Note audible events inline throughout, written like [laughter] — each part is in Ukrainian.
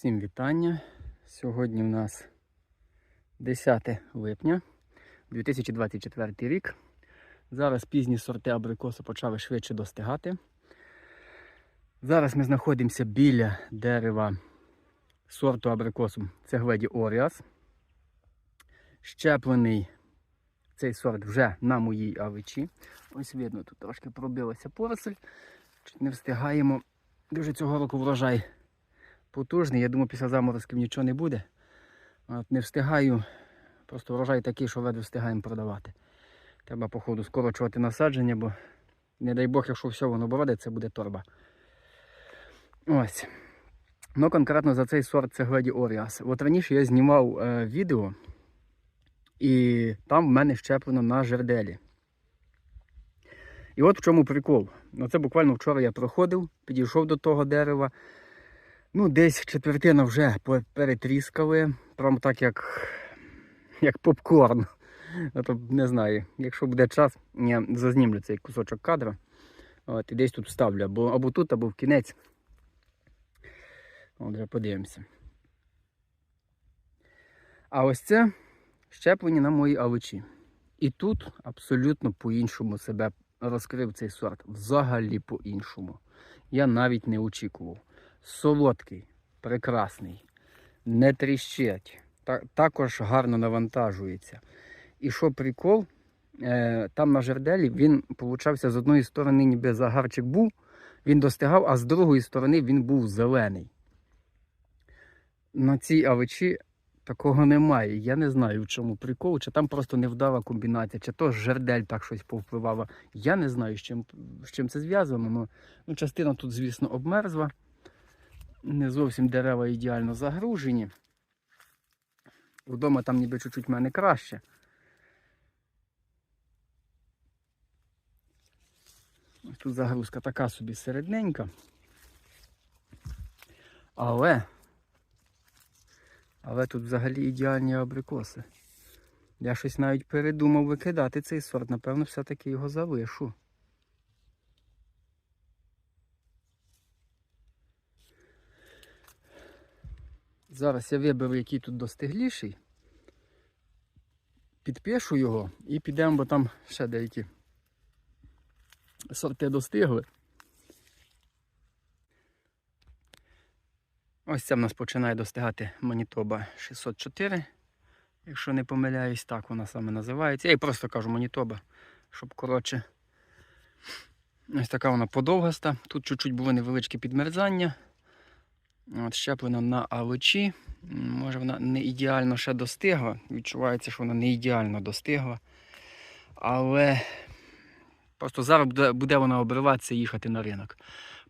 Всім вітання. Сьогодні в нас 10 липня 2024 рік. Зараз пізні сорти абрикосу почали швидше достигати. Зараз ми знаходимося біля дерева сорту абрикосу Цегледі Оріас. Щеплений цей сорт вже на моїй авичі. Ось видно, тут трошки пробилася поросль. Не встигаємо. Дуже цього року врожай потужний. Я думаю, після заморозків нічого не буде. От Не встигаю. Просто врожай такий, що ледве встигаємо продавати. Треба, походу, скорочувати насадження, бо не дай Бог, якщо все воно бродить, це буде торба. Ось. Ну, конкретно за цей сорт це Гледі Оріас. От раніше я знімав е, відео, і там в мене щеплено на жерделі. І от в чому прикол. Ну, це буквально вчора я проходив, підійшов до того дерева. Ну, десь четвертина вже перетріскали. Прям так, як, як попкорн. А то не знаю. Якщо буде час, я зазнімлю цей кусочок кадра. От, і десь тут вставлю. Або, або тут, або в кінець. От, вже подивимося. А ось це щеплені на моїй авичі. І тут абсолютно по-іншому себе розкрив цей сорт. Взагалі по-іншому. Я навіть не очікував. Солодкий, прекрасний, не тріщить, також гарно навантажується. І що прикол, е, там на жерделі він получався з одної сторони, ніби загарчик був, він достигав, а з другої сторони він був зелений. На цій авичі такого немає. Я не знаю, в чому прикол, чи там просто невдала комбінація, чи то жердель так щось повпливало. Я не знаю, з чим, з чим це зв'язано. Ну, частина тут, звісно, обмерзла. Не зовсім дерева ідеально загружені. Вдома там ніби чуть-чуть в мене краще. Ось тут загрузка така собі середненька. Але, але тут взагалі ідеальні абрикоси. Я щось навіть передумав викидати цей сорт. Напевно, все-таки його залишу. Зараз я виберу, який тут достигліший. Підпишу його і підемо, бо там ще деякі сорти достигли. Ось це в нас починає достигати Манітоба 604. Якщо не помиляюсь, так вона саме називається. Я їй просто кажу Манітоба, щоб коротше. Ось така вона подовгаста. Тут чуть-чуть було невеличке підмерзання. От, щеплена на аличі. Може вона не ідеально ще достигла. Відчувається, що вона не ідеально достигла. Але просто зараз буде, буде вона обриватися і їхати на ринок.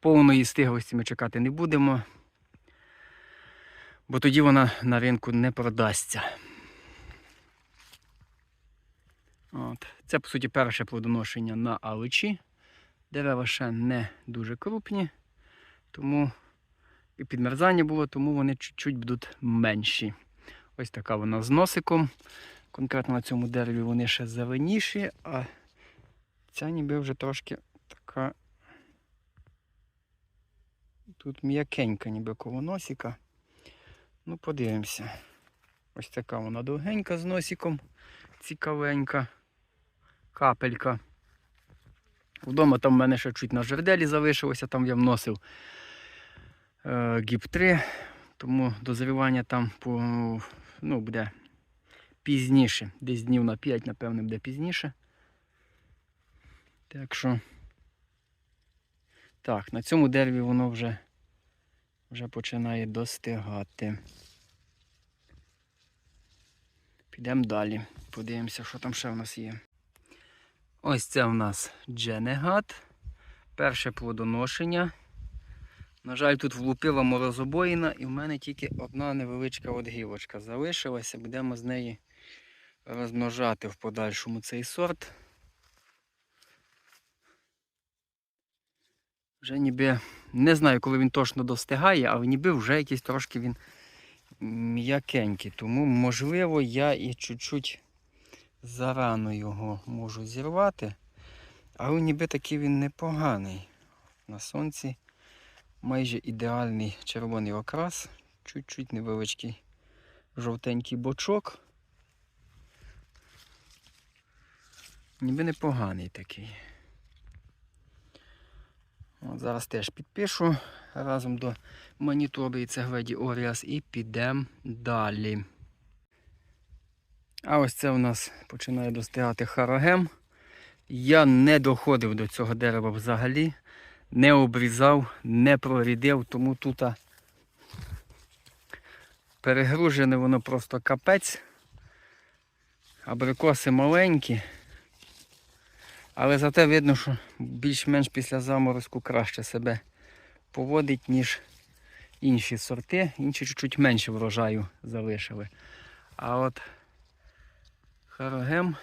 Повної стиглості ми чекати не будемо. Бо тоді вона на ринку не продасться. От. Це, по суті, перше плодоношення на аличі. Дерева ще не дуже крупні, тому і підмерзання було, тому вони чуть-чуть будуть менші. Ось така вона з носиком. Конкретно на цьому дереві вони ще зеленіші, а ця ніби вже трошки така. Тут м'якенька, ніби коло носика. Ну, подивимося. Ось така вона довгенька з носиком, цікавенька, капелька. Вдома там в мене ще чуть на жерделі залишилося, там я вносив е, гіп 3, тому дозрівання там по, ну, буде пізніше. Десь днів на 5, напевно, буде пізніше. Так що. Так, на цьому дереві воно вже, вже починає достигати. Підемо далі. Подивимося, що там ще в нас є. Ось це в нас Дженегат. Перше плодоношення. На жаль, тут влупила морозобоїна і в мене тільки одна невеличка от залишилася. Будемо з неї розмножати в подальшому цей сорт. Вже ніби не знаю, коли він точно достигає, але ніби вже якийсь трошки він м'якенький. Тому, можливо, я і чуть-чуть зарано його можу зірвати. Але ніби такий він непоганий. На сонці майже ідеальний червоний окрас. чуть-чуть невеличкий жовтенький бочок. Ніби непоганий такий. От зараз теж підпишу разом до Манітоби і Цегведі Оріас і підемо далі. А ось це у нас починає достигати харагем. Я не доходив до цього дерева взагалі, не обрізав, не прорідив, тому тут перегружене воно просто капець. Абрикоси маленькі. Але зате видно, що більш-менш після заморозку краще себе поводить, ніж інші сорти. Інші чуть-чуть менше врожаю залишили. А от Харагем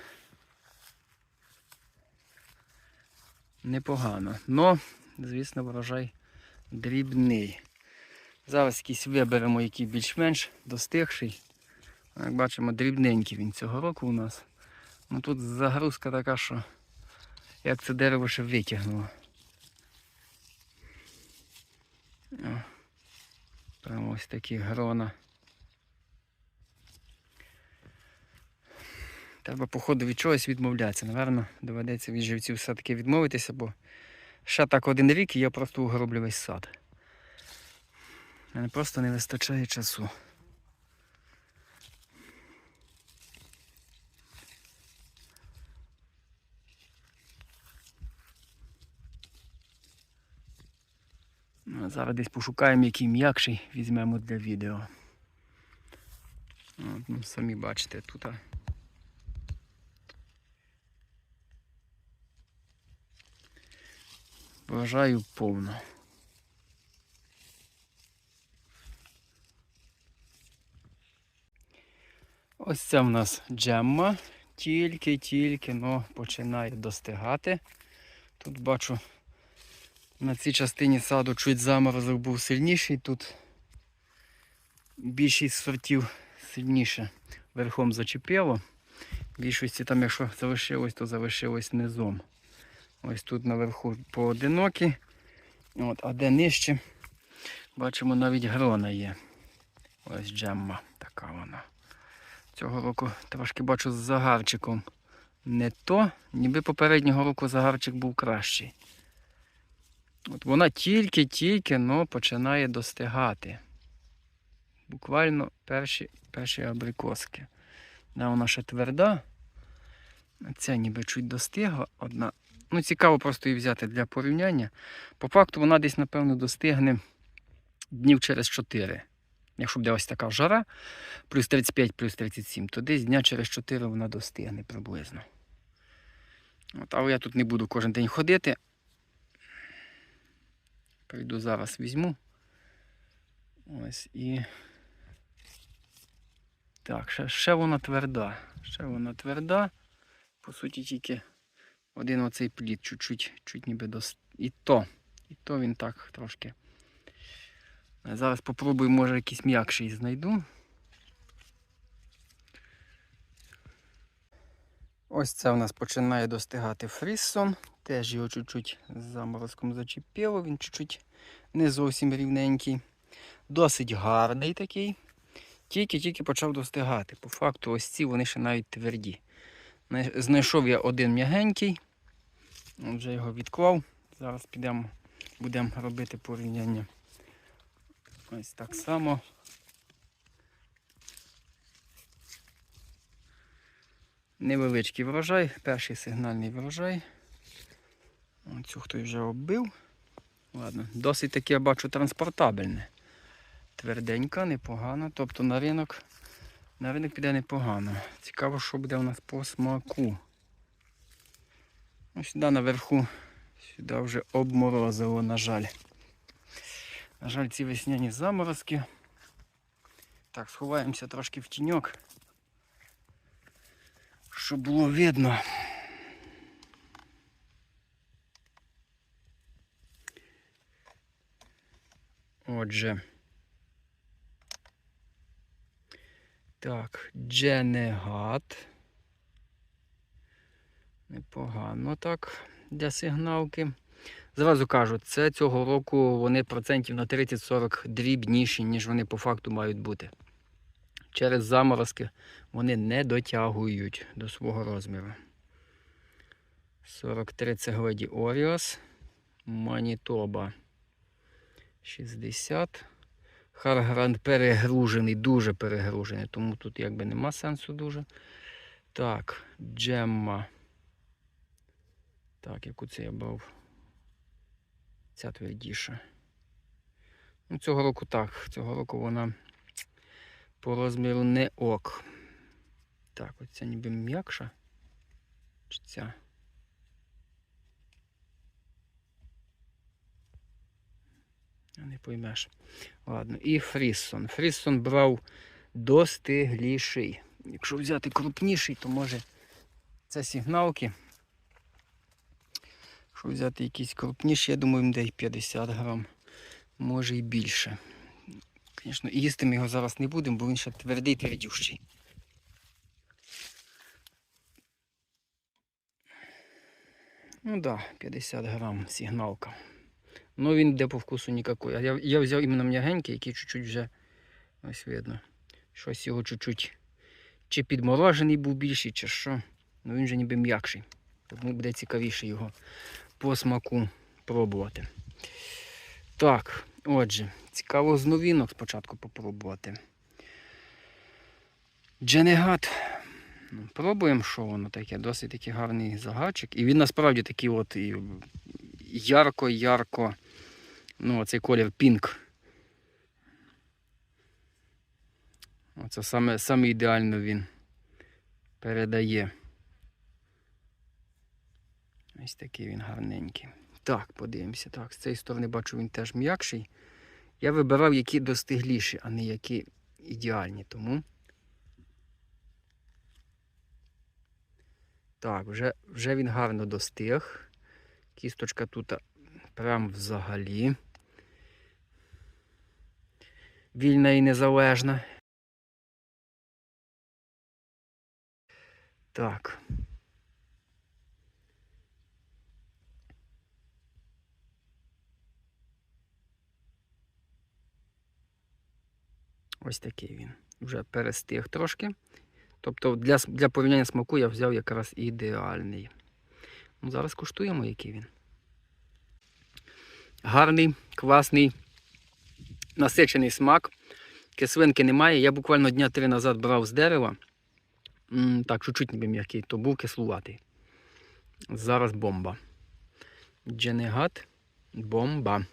непогано. Но, звісно, врожай дрібний. Зараз якийсь виберемо, який більш-менш достигший. Як бачимо, дрібненький він цього року у нас. Ну тут загрузка така, що як це дерево ще витягнуло. Прямо ось такі грона. Треба, походу, від чогось відмовлятися. Наверно, доведеться від живців все-таки відмовитися, бо ще так один рік і я просто угроблю весь сад. Мене просто не вистачає часу. Ну, Зараз десь пошукаємо, який м'якший візьмемо для відео. От, ну, самі бачите, тут. Вважаю повно. Ось це в нас джемма. Тільки-тільки но починає достигати. Тут бачу на цій частині саду чуть заморозок був сильніший. Тут більшість сортів сильніше верхом зачепило. Більшості там, якщо залишилось, то залишилось низом. Ось тут наверху поодинокі. От, а де нижче, бачимо, навіть грона є. Ось джемма, така вона. Цього року трошки бачу з загарчиком. Не то, ніби попереднього року загарчик був кращий. От вона тільки-тільки но починає достигати. Буквально перші перші абрикоски. Да, вона ще тверда. Ця ніби чуть достигла одна. Ну, цікаво просто її взяти для порівняння. По факту вона десь, напевно, достигне днів через 4. Якщо буде ось така жара, плюс 35, плюс 37, то десь дня через 4 вона достигне приблизно. От, але я тут не буду кожен день ходити. Прийду зараз візьму. Ось і. Так, ще, ще вона тверда. Ще вона тверда. По суті, тільки один оцей плід чуть-чуть чуть ніби дос... І то. І то він так трошки. Зараз попробую, може якийсь м'якший знайду. Ось це у нас починає достигати фріссон. Теж його чуть-чуть заморозком зачепило, він чуть-чуть не зовсім рівненький. Досить гарний такий. Тільки-тільки почав достигати. По факту ось ці вони ще навіть тверді. Знай- Знайшов я один м'ягенький. Вже його відклав. Зараз підемо, будемо робити порівняння. Ось так само. Невеличкий врожай, перший сигнальний врожай. Оцю хтось вже оббив. Ладно, досить таки я бачу транспортабельне. Тверденька, непогано. Тобто на ринок, на ринок піде непогано. Цікаво, що буде у нас по смаку. Ну, сюди наверху, сюди вже обморозило, на жаль. На жаль, ці весняні заморозки. Так, сховаємося трошки в тіньок. Щоб було видно. Отже. Так, Дженегат. Непогано так для сигналки. Зразу кажу, це цього року вони процентів на 30-40 дрібніші, ніж вони по факту мають бути. Через заморозки вони не дотягують до свого розміру. 43 це Гледі Оріос. Манітоба 60. Харгранд перегружений, дуже перегружений, тому тут якби нема сенсу дуже. Так, Джемма. Так, яку це я брав? Ця твердіша. Ну, цього року так. Цього року вона по розміру не ок. Так, оця ніби м'якша. Чи ця? Не поймеш. Ладно, і Фріссон. Фріссон брав достигліший. Якщо взяти крупніший, то може це сигналки. Якщо взяти якісь крупніші, я думаю, десь 50 грам, може і більше. Звісно, їсти ми його зараз не будемо, бо він ще твердий твердющий. Ну так, да, 50 грам сигналка. Ну він йде по вкусу ніякої. А я, я взяв іменно м'ягенький, який чуть-чуть вже ось видно. Щось його чуть-чуть чи підморожений був більший, чи що. Ну він вже ніби м'якший. Тому буде цікавіше його по смаку пробувати. Так, отже, цікаво з новинок спочатку попробувати. Дженегат. Ну, Пробуємо, що воно таке. Досить такий гарний загадчик. І він насправді такий от і ярко-ярко. Ну, цей колір пінк. Оце саме, саме ідеально він передає. Ось такий він гарненький. Так, подивимося. Так, з цієї сторони бачу, він теж м'якший. Я вибирав, які достигліші, а не які ідеальні. Тому. Так, вже, вже він гарно достиг. Кісточка тут прям взагалі. Вільна і незалежна. Так. Ось такий він. Вже перестиг трошки. Тобто для, для порівняння смаку я взяв якраз ідеальний. Ну, Зараз куштуємо, який він. Гарний, класний, насичений смак. Кислинки немає. Я буквально дня три назад брав з дерева. Так, чуть-чуть ніби м'який, то був кислуватий. Зараз бомба. Дженегат бомба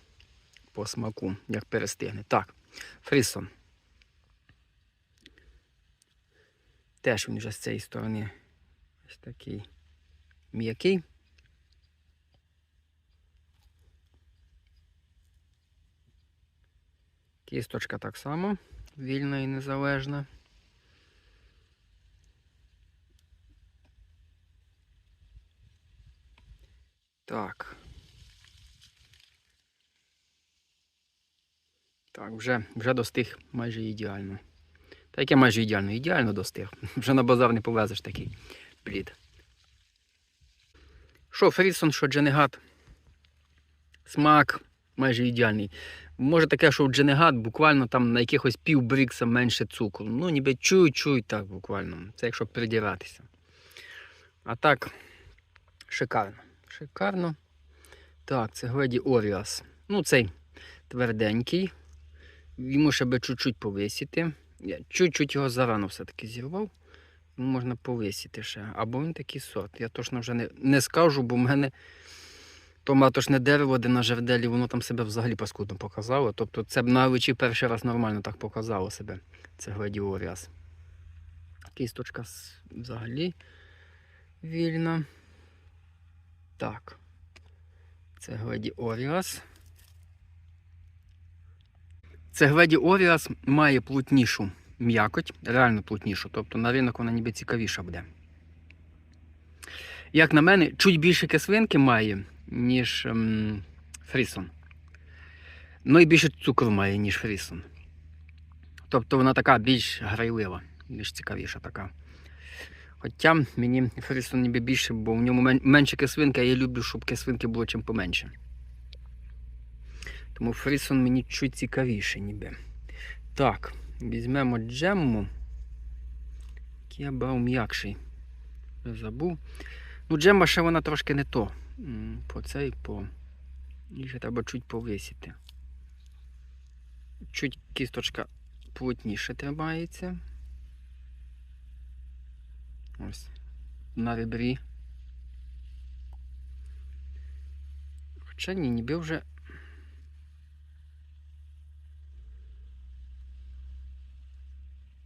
по смаку, як перестигне. Так, Фрісон. Теж він вже з цієї сторони ось такий м'який. Кісточка так само, вільна і незалежна. Так. Так, вже, вже достиг майже ідеально. Та яке майже ідеально, ідеально достиг. [laughs] Вже на базар не повезеш такий плід. Що Фрісон, що Дженегат. Смак майже ідеальний. Може таке, що у Дженегат буквально там на якихось пів брікса менше цукру. Ну, ніби чуй-чуй так буквально. Це якщо придиратися. А так, шикарно. Шикарно. Так, це Гледі Оріас. Ну, цей тверденький. Йому ще би чуть-чуть повисіти. Я чуть-чуть його зарано все-таки зірвав. Можна повисіти ще. Або він такий сорт. Я точно вже не, не скажу, бо в мене то матошне дерево, де на жерделі, воно там себе взагалі паскудно показало. Тобто це б на вечі перший раз нормально так показало себе. Це гладіоріас. Кісточка взагалі вільна. Так. Це гладіоріас. Це гладіоріас має плотнішу м'якоть, реально плотнішу. Тобто на ринок вона ніби цікавіша буде. Як на мене, чуть більше кислинки має, ніж ем, фрісон. Ну і більше цукру має, ніж фрісон. Тобто вона така більш грайлива, більш цікавіша така. Хоча мені Фрісон ніби більше, бо в ньому менше кислинки, а я люблю, щоб кислинки було чим поменше. Тому Фрісон мені чуть цікавіше ніби. Так, візьмемо джемму. Який я брав м'якший. Забув. Ну, джемма ще вона трошки не то. По цей, по. І ще треба чуть повисіти. Чуть кісточка плотніше тримається. Ось. На ребрі. Хоча ні, ніби вже.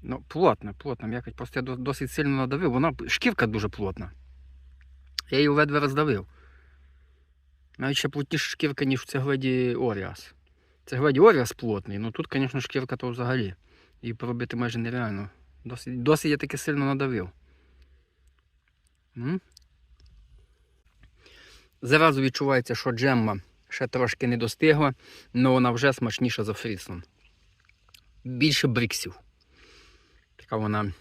Ну, плотна, плотна. М'якоть просто я досить сильно надавив. Вона шкірка дуже плотна. Я її ледве роздавив. Навіть ще плотніша шкірка, ніж в цегледі Оріас. Цегледі Оріас плотний, ну тут, звісно, шкірка то взагалі. Її пробити майже нереально. Досить, досить я таки сильно надавив. М? Зразу відчувається, що джемма ще трошки не достигла, але вона вже смачніша за фріслом. Більше бриксів. Така вона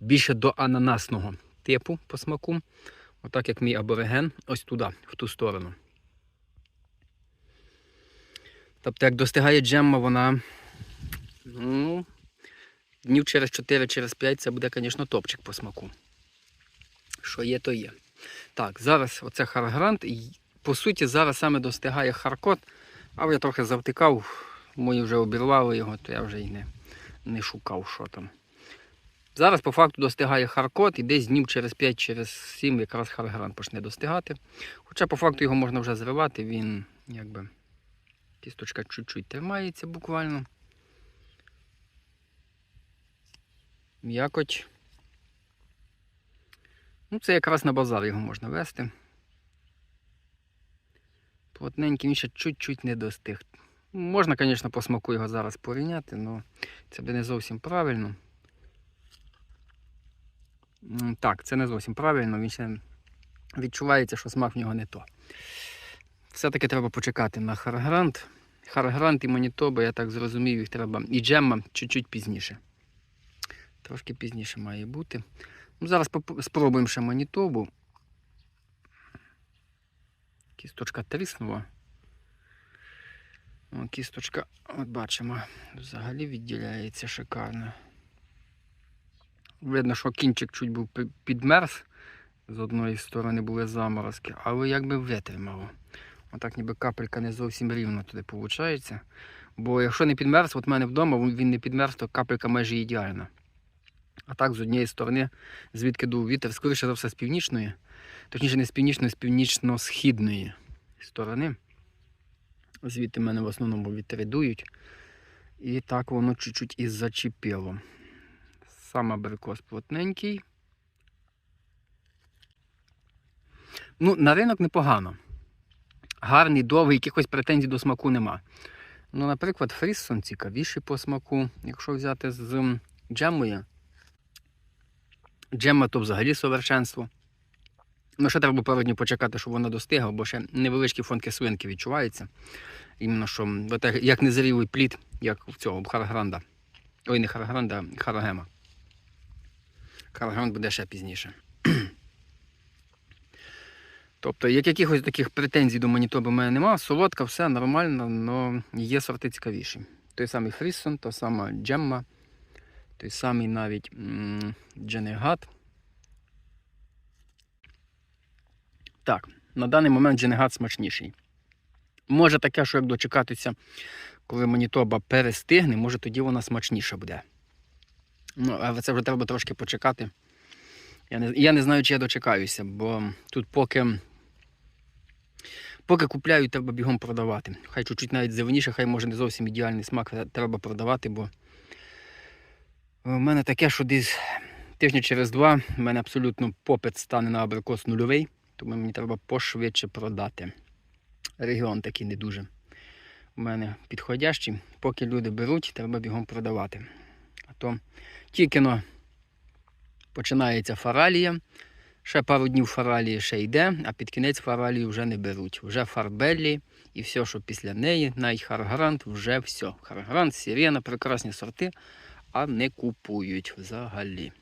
більше до ананасного типу по смаку. Отак як мій абориген, ось туди, в ту сторону. Тобто, як достигає джемма, вона ну, днів через 4, через 5 це буде, звісно, топчик по смаку. Що є, то є. Так, зараз оце харгрант. І, По суті, зараз саме достигає харкот, але я трохи завтикав, мої вже обірвали його, то я вже й не, не шукав, що там. Зараз по факту достигає харкот і десь днів через 5 через 7 якраз харгрант почне достигати. Хоча по факту його можна вже зривати, він якби кісточка чуть-чуть тримається буквально. М'якоть. Ну, це якраз на базар його можна вести. Плотненький, він ще чуть-чуть не достиг. Можна, звісно, по смаку його зараз порівняти, але це буде не зовсім правильно. Так, це не зовсім правильно, він ще відчувається, що смак в нього не то. Все-таки треба почекати на Харгрант. Харгрант і Манітоба, я так зрозумів, їх треба. І джемма чуть-чуть пізніше. Трошки пізніше має бути. Ну, зараз спробуємо ще Манітобу. Кісточка тріснула. О, кісточка, от бачимо, взагалі відділяється шикарно. Видно, що кінчик чуть був підмерз. З одної сторони були заморозки, але якби витримало. Отак ніби капелька не зовсім рівно туди виходить. Бо якщо не підмерз, от в мене вдома він- не підмерз, то капелька майже ідеальна. А так, з однієї сторони, звідки дув вітер, скоріше за все, з північної, точніше не з північної, з північно-східної сторони. Звідти в мене в основному вітри дують. І так воно чуть-чуть і зачепило. Сам абрикос плотненький. Ну, на ринок непогано. Гарний, довгий, якихось претензій до смаку нема. Ну, наприклад, Фріссон цікавіший по смаку, якщо взяти з джемою. Джемма то взагалі совершенство. Ну, ще треба днів почекати, щоб вона достигла, бо ще невеличкі фон кислинки відчуваються. Іменно що як незрілий плід, як в цього в Харгранда. Ой, не Харгранда, а Харагема. Харгранд буде ще пізніше. [clears throat] Тобто, як якихось таких претензій до Манітоби в мене немає, солодка, все нормально, але є сорти цікавіші. Той самий Фріссон, та сама Джемма, той самий навіть Дженегат. Так, на даний момент Дженегат смачніший. Може таке, що як дочекатися, коли Манітоба перестигне, може тоді вона смачніша буде. Ну, але це вже треба трошки почекати. Я не, я не знаю, чи я дочекаюся, бо тут поки, поки купляю, треба бігом продавати. Хай чуть-чуть навіть зеленіше, хай може не зовсім ідеальний смак треба продавати, бо в мене таке, що десь тижня через два в мене абсолютно попит стане на абрикос нульовий, тому мені треба пошвидше продати. Регіон такий не дуже. У мене підходящий. Поки люди беруть, треба бігом продавати. То тільки но починається фаралія. Ще пару днів фаралії ще йде, а під кінець фаралії вже не беруть. Вже фарбеллі і все, що після неї, навіть Харгрант, вже все. Харгрант, сирена, прекрасні сорти, а не купують взагалі.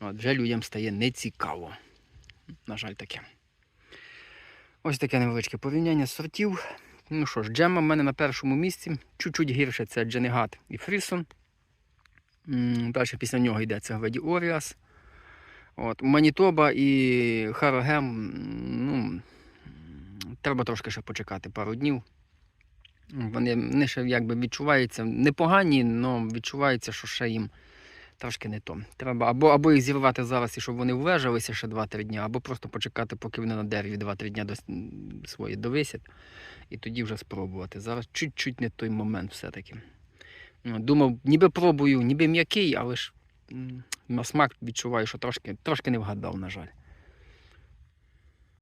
От, вже людям стає нецікаво. На жаль, таке. Ось таке невеличке порівняння сортів. Ну що ж, джема в мене на першому місці. Чуть-чуть гірше це Дженегат і Фрісон. Далі після нього йде це Гведі Оріас. От, Манітоба і Харогем, ну, треба трошки ще почекати пару днів. Вони, вони ще якби відчуваються непогані, але відчувається, що ще їм трошки не то. Треба або, або їх зірвати зараз, і щоб вони влежалися ще 2-3 дні, або просто почекати, поки вони на дереві 2-3 дні свої довисять, і тоді вже спробувати. Зараз чуть-чуть не той момент все-таки. Думав, ніби пробую, ніби м'який, але ж на смак відчуваю, що трошки, трошки не вгадав, на жаль.